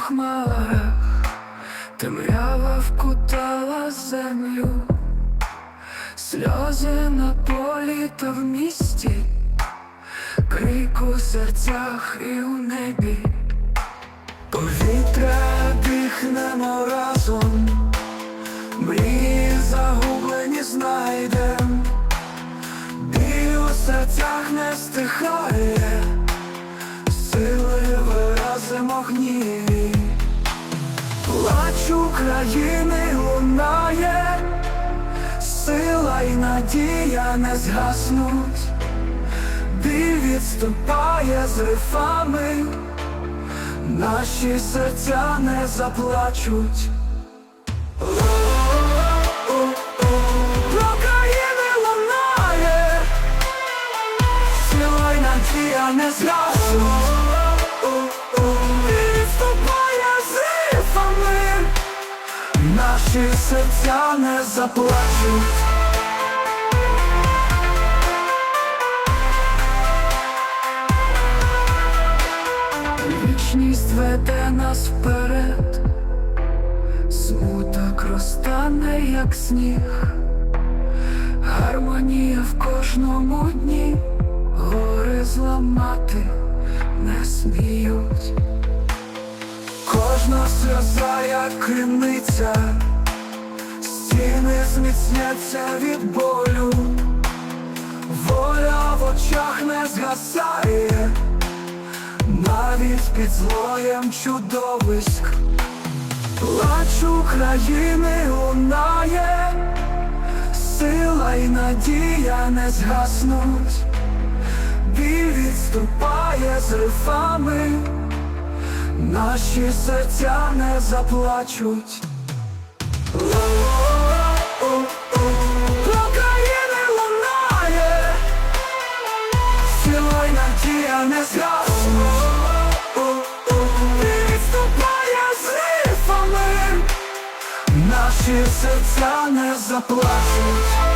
хмарах, темрява вкутала землю, сльози на полі та в місті, крик у серцях і у небі, повітря дихнемо разом, мрії загублені знайдем, біль у серцях не стихає сили України лунає, сила і надія не згаснуть, біль відступає з рифами, наші серця не заплачуть. України лунає, сила й надія не згаснуть. Наші серця не заплачуть. Вічність веде нас вперед, смуток розтане, як сніг, гармонія в кожному дні, гори зламати не сміють. Кожна сльоза, як криниця, стіни зміцняться від болю, воля в очах не згасає, навіть під злоєм чудовиськ, плач України лунає, сила і надія не згаснуть, біль відступає з рифами. Наші серця не заплачуть. України лунає, сила надія не згаснуть. Відступає з рифами, наші серця не заплачуть.